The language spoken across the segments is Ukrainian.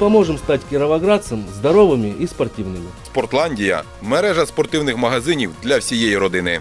Поможем стать кировоградцам здоровыми и спортивными. Спортландія мережа спортивних магазинів для всієї родини.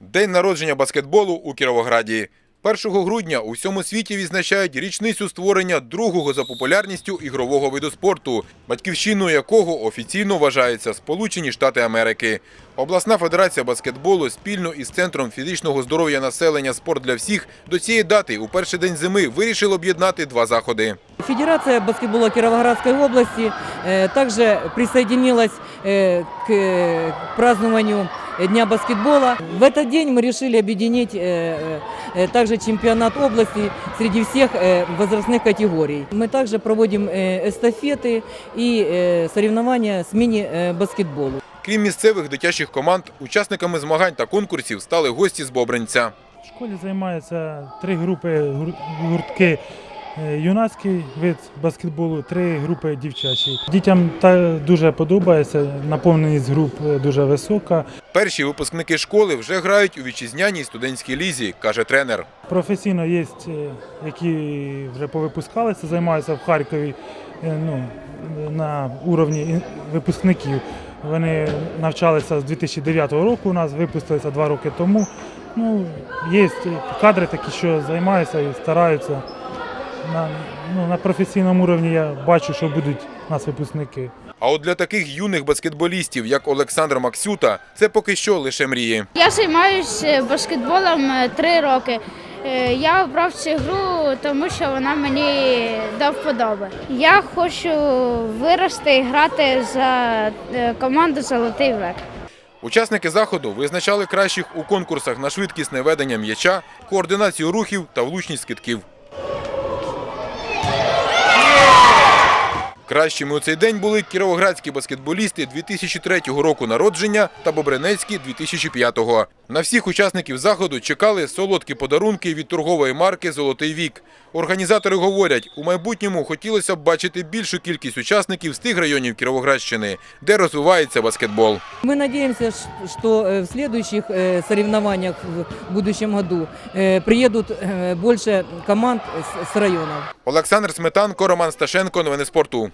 День народження баскетболу у Кіровограді. 1 грудня у всьому світі відзначають річницю створення другого за популярністю ігрового виду спорту, батьківщиною якого офіційно вважаються Сполучені Штати Америки. Обласна федерація баскетболу спільно із центром фізичного здоров'я населення Спорт для всіх до цієї дати у перший день зими вирішили об'єднати два заходи. Федерация баскетбола Кировоградской области э, также присоединилась э, к э, празднованию Дня баскетбола. В этот день мы решили объединить э, э, также чемпионат области среди всех э, возрастных категорий. Мы также проводим э, эстафеты и э, соревнования с мини-баскетболу. Крім місцевих дитячих команд, учасниками змагань та конкурсів стали гості з Бобринця. В школі займаються три групи гур- гуртки. Е, Юнацький вид баскетболу, три групи дівчачі. Дітям та дуже подобається, наповненість груп е, дуже висока. Перші випускники школи вже грають у вітчизняній студентській лізі, каже тренер. Професійно є, е, які вже повипускалися, займаються в Харкові ну, на уровні випускників. Вони навчалися з 2009 року, у нас випустилися два роки тому. Ну, є кадри такі, що займаються і стараються. На, ну, на професійному рівні я бачу, що будуть у нас випускники. А от для таких юних баскетболістів, як Олександр Максюта, це поки що лише мрії. Я займаюся баскетболом е, три роки. Е, Я обрав цю гру, тому що вона мені до вподоби. Я хочу вирости і грати за е, команду Золотий век. Учасники заходу визначали кращих у конкурсах на швидкісне ведення м'яча, координацію рухів та влучність китків. Кращими у цей день були кіровоградські баскетболісти 2003 року народження та бобринецькі 2005-го. На всіх учасників заходу чекали солодкі подарунки від торгової марки Золотий вік. Організатори говорять, у майбутньому хотілося б бачити більшу кількість учасників з тих районів Кіровоградщини, де розвивається баскетбол. Мы надеемся, ш- что э, в следующих э, соревнованиях в будущем году э, приедут э, больше команд с- с районов. Олександр Сметанко, Роман Сташенко. Новини спорту.